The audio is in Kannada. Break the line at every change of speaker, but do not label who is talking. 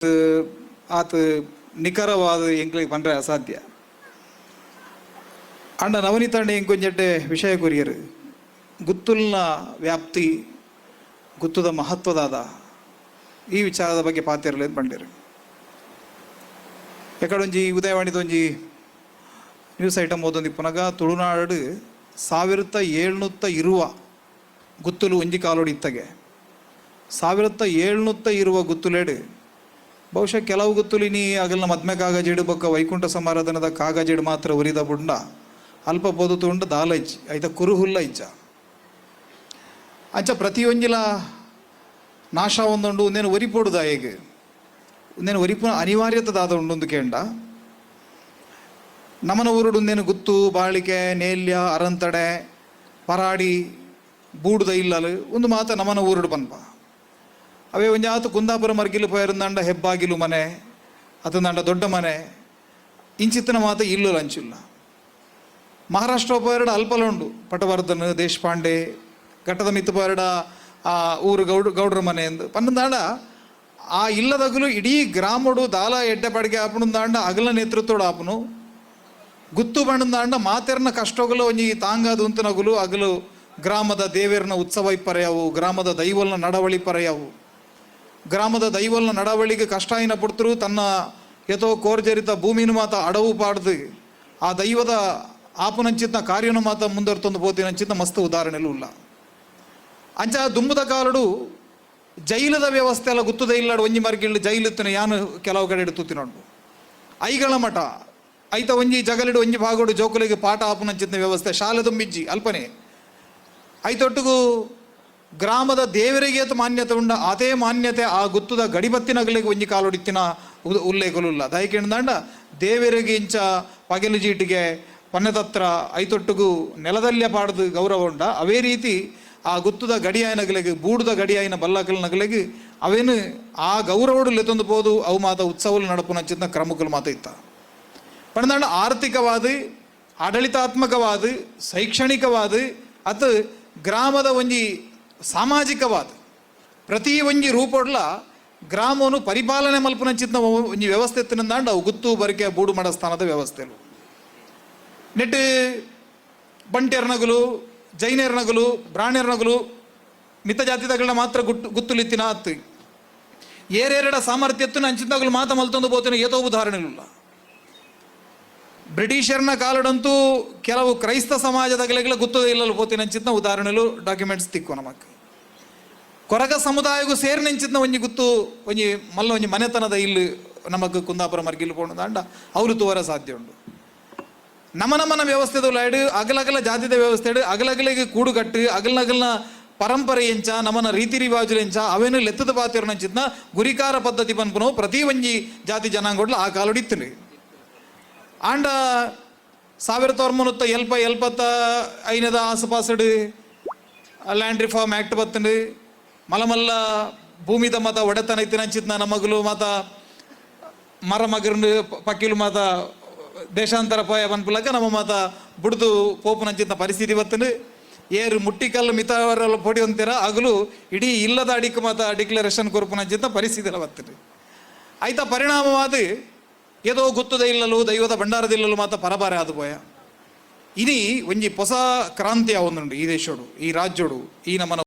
ಆತ ನಿಖರವಾದ ಎಂಕ್ಲಿಗೆ ಪಂಡ್ರೆ ಅಸಾಧ್ಯ ಅಂಡ ನವನೀತಾಂಡ ಎಂಕೊಂಜೆಡ್ಡೆ ವಿಷಯ ಕೊರಿಯರು ಗುತ್ತುಲ್ನ ವ್ಯಾಪ್ತಿ ಗುತ್ತುದ ಮಹತ್ವದಾದ ಈ ವಿಚಾರದ ಬಗ್ಗೆ ಪಾತಿರಲೇದು ಬಂಡಿರು ಎಕಡೊಂಜಿ ಉದಯವಾಣಿದೊಂಜಿ ನ್ಯೂಸ್ ಐಟಮ್ ಓದೊಂದು ಪುನಗ ತುಳುನಾಡು ಸಾವಿರದ ಏಳ್ನೂತ್ತ ಇರುವ ಗುತ್ತುಲು ಒಂಜಿ ಕಾಲೋಡಿ ಇತ್ತಗೆ ಸಾವಿರದ ಏಳ್ನೂತ್ತ ಇರುವ ಗುತ್ತುಲೇಡು ಬಹುಶಃ ಕೆಲವು ಗುತ್ತುಲಿನಿ ಅಗಲ್ನ ಮದ್ಮೆ ಕಾಗಜಿಡು ಬೊಕ್ಕ ವೈಕುಂಠ ಸಮಾರಾಧನದ ಕಾಗಜಿಡು ಮಾತ್ರ ಉರಿದ ಬುಂಡ. ಅಲ್ಪ ಪೊದು ತುಂಡು ದಾಲ ಇಜ್ಜಿ, ಐತ ಕುರುಹುಲ್ಲ ಇಜ್ಜ. ಅಂಚ ಪ್ರತಿಯೊಂಜಿಲ ನಾಶ ಒಂದುಂಡು ಒಂದೇನು ಒರಿಪೋಡುದ ಹೇಗೆ? ಒಂದೇನು ಒರಿಪುನ ಅನಿವಾರ್ಯತದಾದ ಉಂಡೊಂದು ಕೇಂಡ. ನಮನ ಊರುಡು ಒಂದೇನು ಗುತ್ತು, ಬಾಳಿಕೆ, ನೇಲ್ಯ, ಅರಂತಡೆ, ಪರಾಡಿ, ಬೂಡುದ ಇಲ್ಲಲು, ಒಂದು ಮಾತ ನಮನ ಊರುಡು ಪನ್ಪ ಅವೇ ಒಂಜಾತು ಕುಂದಾಪುರ ಮರ್ಗಿಲು ಪೋಯರಂದಾಂಡ ಹೆಬ್ಬಾಗಿಲು ಮನೆ ಅತಂದಾಂಡ ದೊಡ್ಡ ಮನೆ. ಇಂಚಿತ್ತಿನ ಮಾತ ಇಲ್ಲು ಲಂಚಿಲ್ಲ. ಮಹಾರಾಷ್ಟ್ರ ಪೋಯರಡ ಅಲ್ಪಲುಂಡು, ಪಟವರ್ಧನ್, ದೇಶಪಾಂಡೆ ಘಟ್ಟದ ಮಿತ್ತು ಪೋಯರಡ, ಆ, ಊರು ಗೌಡ, ಗೌಡ್ರ ಮನೆ ಎಂದು. ಪನ್ನಂದಾಂಡ ಆ ಇಲ್ಲದಗಲು ಇಡೀ ಗ್ರಾಮಡು ದಾಲ ಎಡ್ಡೆ ಪಡಿಗೆ ಆಪಣದಾಂಡ ಅಗಲ ನೇತೃತ್ವಡು ಆಪನು ಗುತ್ತು ಬಣ್ಣದಾಂಡ ಮಾತೆರ್ನ ಕಷ್ಟಗಳು ಒಂಜಿ ತಾಂಗಾದು ಉಂತನಗುಲು ಅಗಲು ಗ್ರಾಮದ ದೇವೇರ್ನ ಉತ್ಸವ ಇಪ್ಪರೆಯವು ಗ್ರಾಮದ ದೈವಲ್ನ ನಡವಳಿ ಪರೆಯವು ಗ್ರಾಮದ ದೈವಲ್ನ ನಡವಳಿಗೆ ಕಷ್ಟ ಏನ ಪಡ್ತರು ತನ್ನ ಯಥೋ ಕೋರ್ಜರಿತ ಭೂಮಿನ ಮಾತ ಅಡವು ಪಾಡ್ದು ಆ ದೈವದ ಆಪುನಂಚಿತ್ನ ಕಾರ್ಯನ ಮಾತ ಮುಂದರ್ತೊಂದು ಪೋತಿನಂಚಿತ್ನ ಮಸ್ತ್ ಉದಾಹರಣೆಲು ಇಲ್ಲ. ಅಂಚ ದುಂಬದ ಕಾಲಡು ಜೈಲದ ವ್ಯವಸ್ಥೆ ಎಲ್ಲ ಗೊತ್ತದ ಇಲ್ಲಾಡು ಒಂಜಿ ಮರ್ಗಿಳ್ಳು ಜೈಲಿತ್ತಿನ ಯಾನು ಕೆಲವು ಕಡೆ ತುತ್ತಿನೊಂಡು ಐಗಳ ಮಠ, ಐತ ಒಂಜಿ ಜಗಲಿಡು ಒಂಜಿ ಭಾಗಡು ಜೋಕುಲಿಗೆ ಪಾಠ ಆಪನಂಚಿತ ವ್ಯವಸ್ಥೆ, ಶಾಲೆ ತುಂಬಿಜ್ಜಿ ಅಲ್ಪನೆ. ಐತೊಟ್ಟಿಗೂ ಗ್ರಾಮದ ದೇವರಿಗೆ ಮಾನ್ಯತೆ ಉಂಡ, ಅದೇ ಮಾನ್ಯತೆ ಆ ಗುತ್ತದ ಗಡಿಬತ್ತಿನಗಳಿಗೆ ಒಂಜಿ ಕಾಲೊಡಿತ್ತಿನ ಉದ ಉಲ್ಲೇಖలుಲ್ಲ ದಯಕೆಂಡಾಂಡ ದೇವರಿಗೆ ಇಂಚ ಪಗಲು ಜೀಟಿಗೆ ಪನ್ನದತ್ರ ಐತೊಟ್ಟಿಗೂ ನೆಲದಲ್ಲೇ ಪಾಡ್ದು ಗೌರವ ಉಂಡ. ಅವೇ ರೀತಿ ಆ ಗುತ್ತದ ಗಡಿಯಾಯನಗಳಿಗೆ ಬೂಡದ ಗಡಿಯಾಯಿನ ಬಲ್ಲಕಲ್ನಗಳಿಗೆ ಅವೇನು ಆ ಗೌರವಡು ಲೆತ್ತೊಂದು ಪೋದು ಅವು ಮಾತ ಉತ್ಸವಲು ನಡಪುನಂಚಿನ ಕ್ರಮಗಳು ಮಾತ ಇತ್ತ. ಪಣದಾಂಡ ಆರ್ಥಿಕವಾದ, ಆಡಳಿತಾತ್ಮಕವಾದ, ಶೈಕ್ಷಣಿಕವಾದ, ಅತ್ ಗ್ರಾಮದ ಒಂಜಿ ಸಾಮಾಜಿಕವಾದ ಪ್ರತಿ ಒಂಜಿ ರೂಪೊಡ್ಲ ಗ್ರಾಮವನ್ನು ಪರಿಪಾಲನೆ ಮಲ್ಪುನಂಚಿತ್ನ ಒಂಜಿ ವ್ಯವಸ್ಥೆ ಎತ್ತಿನಂದಾಂಡ ಅವು ಗುತ್ತು ಬರಿಕೆ ಬೂಡು ಮಾಡ ಸ್ಥಾನದ ವ್ಯವಸ್ಥೆಲು. ನೆಟ್ಟು ಬಂಟೆರ್ನಗಲು ಜೈನೆರ್ನಗಲು ಬ್ರಾಹ್ಮಣರ್ನಗಲು ಮಿತ ಜಾತಿದಗಳನ್ನ ಮಾತ್ರ ಗುಟ್ಟು ಗುತ್ತುಲಿತ್ತಿನ ಹತ್ತಿ. ಏರೆರಡ ಸಾಮರ್ಥ್ಯತ್ತು ಅಂಚಿದಾಗಲು ಮಾತ ಮಲ್ತೊಂದು ಬೋತಿನ ಏತೋ ಉದಾಹರಣೆಗಳಿಲ್ಲ ಬ್ರಿಟಿಷರ್ನ ಕಾಲಡಂತೂ ಕೆಲವು ಕ್ರೈಸ್ತ ಸಮಾಜದಗಲೆಗಳ ಗೊತ್ತದೇ ಇಲ್ಲಲು ಪೋತಿ ಉದಾಹರಣೆಲು ಡಾಕ್ಯುಮೆಂಟ್ಸ್ ತಿಕ್ಕು ನಮಕ್. ಕೊರಗ ಸಮುದಾಯಗೂ ಸೇರಿ ನೆಂಚಿತ್ನ ಒಂಜಿ ಗುತ್ತು, ಒಂಜಿ ಮಲ್ಲ ಒಂಜಿ ಮನೆತನದ ಇಲ್ಲಿ ನಮಗ್ ಕುಂದಾಪುರ ಮರ್ಗಿಲ್ ಪೋಣದಾಂಡ ಅವ್ರು ತೋರ ಸಾಧ್ಯ ಉಂಡು. ನಮ್ಮ ನಮ್ಮನ ವ್ಯವಸ್ಥೆದ ಲೈಡ್ ಅಗಲಗಲ ಜಾತಿದ ವ್ಯವಸ್ಥೆ ಅಗಲಗಲಿಗೆ ಕೂಡುಗಟ್ಟು ಅಗಲಗಲ್ನ ಪರಂಪರೆ ಎಂಚ ನಮ್ಮನ ರೀತಿ ರಿವಾಜುಲು ಎಂಚ, ಅವೇನು ಲೆತ್ತದ ಪಾತ್ರ ಗುರಿಕಾರ ಪದ್ಧತಿ ಪನ್ಪುನವು ಪ್ರತಿ ಒಂಜಿ ಜಾತಿ ಜನಾಂಗೋಡ್ಲ ಆ ಕಾಲೊಡಿತ್ತಲು ಆಂಡ ಸಾವಿರದ ಒಂಬೈನೂರ ಎಲ್ಪ ಎಲ್ಪತ್ತ ಐನದ ಆಸುಪಾಸಡು ಲ್ಯಾಂಡ್ ರಿಫಾರ್ಮ್ ಆ್ಯಕ್ಟ್ ಬತ್ತಂಡು. ಮಲಮಲ್ಲ ಭೂಮಿದ ಮತ ಒಡೆತನ ಇತ್ತಿನ ನನ್ನ ಮಗಲು ಮಾತ ಮರ ಮಗರ್ನು ಪಕ್ಕಿಲು ಮಾತ ದೇಶಾಂತರ ಪೋಯ ಪನ್ಪುಲಕ ನಮ್ಮ ಮಾತ ಬುಡ್ದು ಪೋಪುನಂಚಿತ್ನ ಪರಿಸ್ಥಿತಿ ಬತ್ತಂಡು. ಏರು ಮುಟ್ಟಿಕಲ್ಲು ಮಿತವರೆಲ್ಲ ಪೊಡಿ ಅಂತೀರ ಹಗಲು ಇಡೀ ಇಲ್ಲದ ಅಡಿಕ್ ಮಾತ ಡಿಕ್ಲರೇಷನ್ ಕೊರ್ಪುನಂಚಿತ್ನ ಪರಿಸ್ಥಿತಿ ಎಲ್ಲ ಬತ್ತಂಡು. ಆಯ್ತಾ ಪರಿಣಾಮವಾದ ಏದೋ ಗುತ್ತದ ಇಲ್ಲಲು ದೈವದ ಭಂಡಾರದಿಲ್ಲಲು ಮಾತ ಪರಬಾರೆ ಆದು ಪೋಯ ಇನಿ ಒಂಜಿ ಹೊಸ ಕ್ರಾಂತಿ ఈ ದೇಶಡು, ಈ ರಾಜ್ಯೋಡು, ಈ ನಮ್ಮನ